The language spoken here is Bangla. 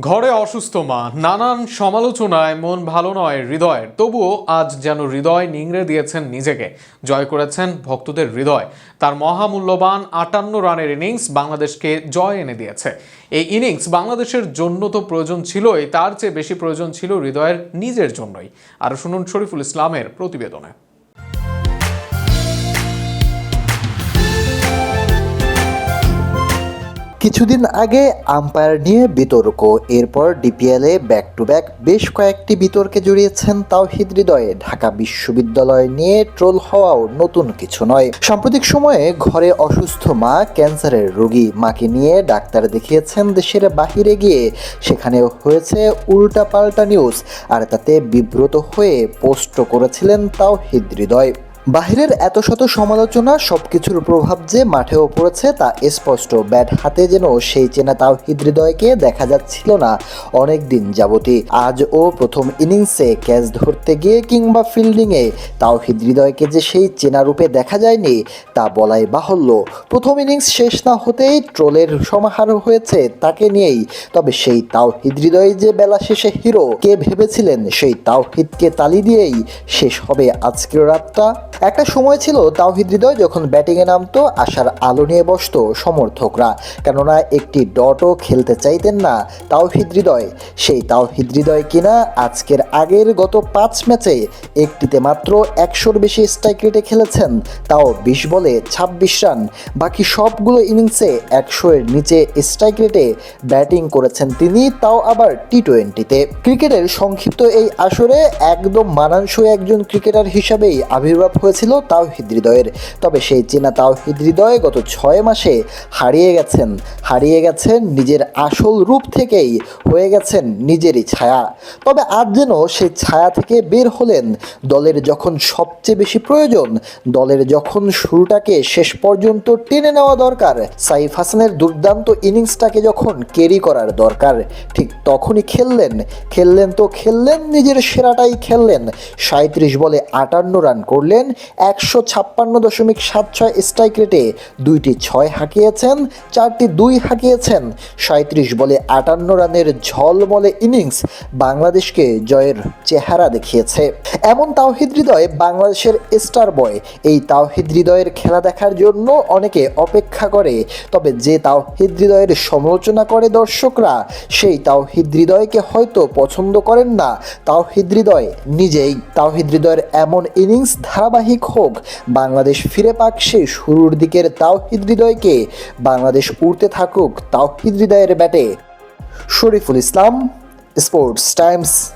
ঘরে অসুস্থ মা, নানান সমালোচনায় মন ভালো নয় হৃদয়ের। তবুও আজ যেন হৃদয় নিংড়ে দিয়েছেন নিজেকে। জয় করেছেন ভক্তদের হৃদয়। তার মহামূল্যবান আটান্ন রানের ইনিংস বাংলাদেশকে জয় এনে দিয়েছে। এই ইনিংস বাংলাদেশের জন্য তো প্রয়োজন ছিলই, তার চেয়ে বেশি প্রয়োজন ছিল হৃদয়ের নিজের জন্যই। আর শুনুন শরীফুল ইসলামের প্রতিবেদনে। কিছুদিন আগে আম্পায়ার নিয়ে বিতর্ক, এরপর ডিপিএলে ব্যাক টু ব্যাক বেশ কয়েকটি বিতর্কে জড়িয়েছেন তাওহিদ হৃদয়ে। ঢাকা বিশ্ববিদ্যালয় নিয়ে ট্রোল হওয়াও নতুন কিছু নয়। সাম্প্রতিক সময়ে ঘরে অসুস্থ মা ক্যান্সারের রোগী। মাকে নিয়ে ডাক্তার দেখিয়েছেন দেশের বাহিরে গিয়ে। সেখানেও হয়েছে উল্টাপাল্টা নিউজ আর তাতে বিব্রত হয়ে পোস্ট করেছিলেন তাওহিদ হৃদয়। বাহিরের এত শত সমালোচনা সব কিছুর প্রভাব যে মাঠেও পড়েছে তা স্পষ্ট। ব্যাট হাতে যেন সেই চেনা তাও হৃদয়কে দেখা যাচ্ছিল না অনেক দিন যাবতই। আজ ও প্রথম ইনিংসে ক্যাচ ধরতে গিয়ে কিংবা ফিল্ডিংয়ে তাও হৃদয়কে যে সেই চেনা রূপে দেখা যায়নি, তা বলাই বাহুল্য। প্রথম ইনিংস শেষ না হতেই ট্রোলের সমাহার হয়েছে তাকে নিয়েই। তবে সেই তাও হৃদয় যে বেলা শেষে হিরো, কে ভেবেছিলেন সেই তাওহিদকে তালি দিয়েই শেষ হবে আজকের রাতটা? একটা সময় ছিল তাওহিদ হৃদয় যখন ব্যাটিংয়ে নামতো, আশার আলো নিয়ে বসত সমর্থকরা। কেননা একটি ডটও খেলতে চাইতেন না তাওহিদ হৃদয়। সেই তাওহিদ হৃদয় কিনা আজকের আগের গত পাঁচ ম্যাচে একটিতে মাত্র একশোর বেশি স্ট্রাইক রেটে খেলেছেন, তাও বিশ বলে ছাব্বিশ রান। বাকি সবগুলো ইনিংসে একশো এর নিচে স্ট্রাইক রেটে ব্যাটিং করেছেন তিনি, তাও আবার টি টোয়েন্টিতে ক্রিকেটের সংক্ষিপ্ত এই আসরে একদম মানানসই একজন ক্রিকেটার হিসাবেই আবির্ভাব হয়েছিল তাওহিদ হৃদয়ের। তবে সেই চেনা তাওহিদ হৃদয় গত ছয় মাসে হারিয়ে গেছেন হারিয়ে গেছেন নিজের আসল রূপ থেকেই, হয়ে গেছেন নিজেরই ছায়া। তবে আজ যেন সেই ছায়া থেকে বের হলেন দলের যখন সবচেয়ে বেশি প্রয়োজন, দলের যখন শুরুটাকে শেষ পর্যন্ত টেনে নেওয়া দরকার, সাইফ হাসানের দুর্দান্ত ইনিংসটাকে যখন ক্যারি করার দরকার, ঠিক তখনই খেললেন খেললেন তো খেললেন, নিজের সেরাটাই খেললেন। সাঁত্রিশ বলে আটান্ন রান করলেন একশো ছাপ্পান্ন দশমিক সাত ছয় স্ট্রাইক রেটে দুইটি ছয় হাঁকিয়েছেন, চারটি দুই হাঁকিয়েছেন। সাঁত্রিশ বলে আটান্ন রানের ঝলমলে ইনিংস বাংলাদেশকে জয়ের চেহারা দেখিয়েছে। এমন তাওহিদ হৃদয় বাংলাদেশের স্টার বয় এই তাওহিদ হৃদয়ের খেলা দেখার জন্য অনেকে অপেক্ষা করে। তবে যে তাওহিদ হৃদয়ের সমালোচনা করে দর্শকরা, সেই তাওহিদ হৃদয়কে হয়তো পছন্দ করেন না। তাওহিদ হৃদয় নিজেই। তাওহিদ হৃদয়ের এমন ইনিংস ধারাবাহিক হোক, বাংলাদেশ ফিরে পাক সে শুরুর দিকের তাওহিদ হৃদয়কে বাংলাদেশ উড়তে থাকুক তাওহিদ হৃদয়ের ব্যাটে। Shariful Islam, sports times.